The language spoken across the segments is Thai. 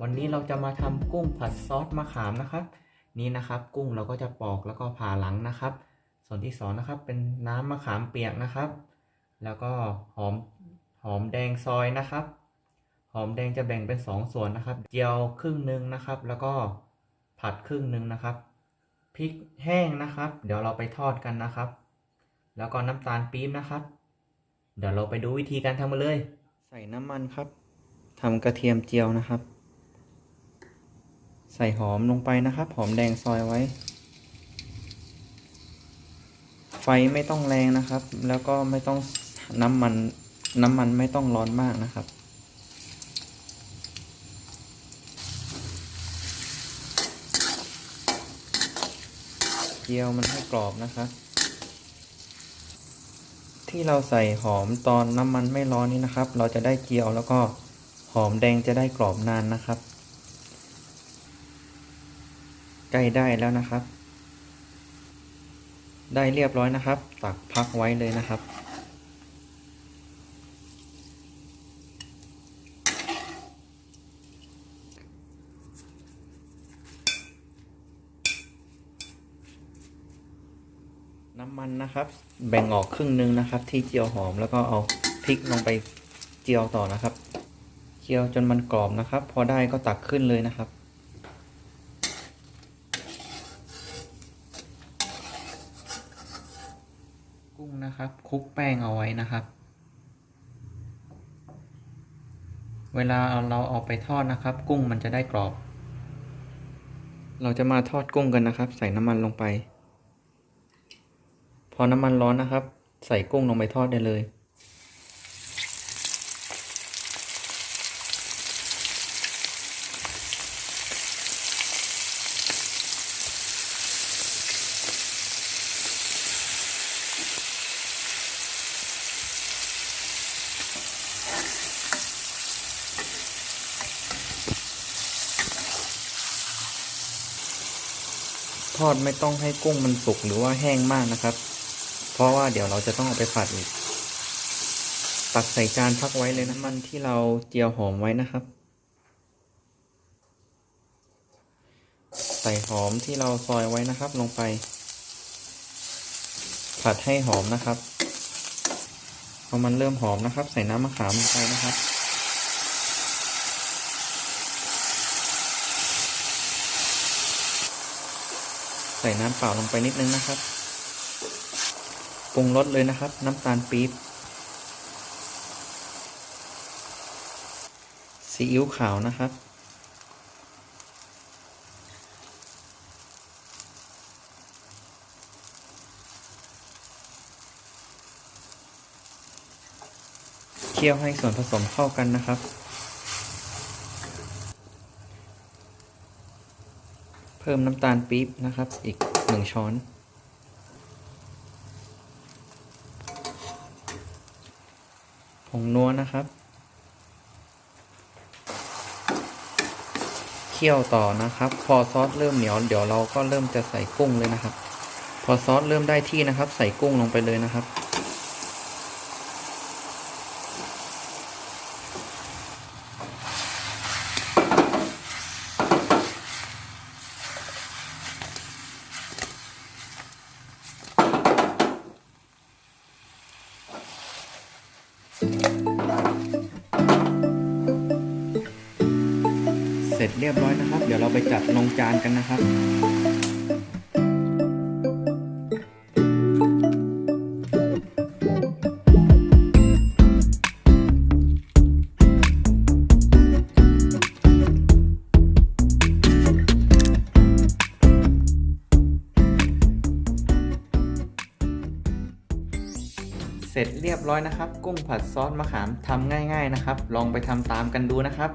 วันนี้เราจะมาทำกุ้งผัดซอสมะขามนะครับ นี่นะครับ กุ้งเราก็จะปอกแล้วก็ผ่าหลังนะครับ ส่วนที่สองนะครับ เป็นน้ำมะขามเปียกนะครับ แล้วก็หอมหอมแดงซอยนะครับ หอมแดงจะแบ่งเป็นสองส่วนนะครับ เจียวครึ่งหนึ่งนะครับ แล้วก็ผัดครึ่งหนึ่งนะครับพริกแห้งนะครับ เดี๋ยวเราไปทอดกันนะครับ แล้วก็น้ำตาลปี๊บนะครับ เดี๋ยวเราไปดูวิธีการทำกันเลย ใส่น้ำมันครับ ทำกระเทียมเจียวนะครับ ใส่หอมลงไปนะครับ หอมแดงซอยไว้ ไฟไม่ต้องแรงนะครับ แล้วก็ไม่ต้องน้ำมันน้ำมันไม่ต้องร้อนมากนะครับ เจียวมันให้กรอบนะครับที่เราใส่หอมตอนน้ำมันไม่ร้อนนี้นะครับ เราจะได้เจียวแล้วก็ อมแดงจะได้กรอบนานนะครับ ใกล้ได้แล้วนะครับ ได้เรียบร้อยนะครับ ตักพักไว้เลยนะครับ น้ำมันนะครับ แบ่งออกครึ่งหนึงนะครับ ที่เจียวหอมแล้วก็เอาพริกลงไปเจียวต่อนะครับ เจียวจนมันกรอบนะครับ พอได้ก็ตักขึ้นเลยนะครับ กุ้งนะครับคลุกแป้งเอาไว้นะครับ เวลาเราเอาไปทอดนะครับ กุ้งมันจะได้กรอบ เราจะมาทอดกุ้งกันนะครับ ใส่น้ำมันลงไป พอน้ำมันร้อนนะครับ ใส่กุ้งลงไปทอดได้เลย ทอดไม่ต้องให้กุ้งมันสุกหรือว่าแห้งมากนะครับ เพราะว่าเดี๋ยวเราจะต้องเอาไปผัดอีก ตักใส่จานพักไว้เลยน้ำมันที่เราเจียวหอมไว้นะครับ ใส่หอมที่เราซอยไว้นะครับ ลงไป ผัดให้หอมนะครับพอมันเริ่มหอมนะครับ ใส่น้ำมะขามลงไปนะครับ ส่น้ำเปล่าลงไปนิดนึงนะครับปรุงรสเลยนะครับ น้ำตาลปี๊บซีอิ๊วขาวนะครับ เคี่ยวให้ส่วนผสมเข้ากันนะครับ พิ่มน้ำตาลปี๊บนะครับ อีกหนึ่งช้อน ผงนัวนะครับ เคี่ยวต่อนะครับ พอซอสเริ่มเหนียวเดี๋ยวเราก็เริ่มจะใส่กุ้งเลยนะครับ พอซอสเริ่มได้ที่นะครับ ใส่กุ้งลงไปเลยนะครับ ร็จเรียบร้อยนะครับ เดี๋ยวเราไปจัดลงจานกันนะครับเสร็จเรียบร้อยนะครับ กุ้งผัดซอสมะขามทำง่าย ๆนะครับ ลองไปทำตามกันดูนะครับ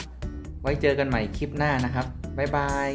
ไว้เจอกันใหม่คลิปหน้านะครับ บ๊ายบาย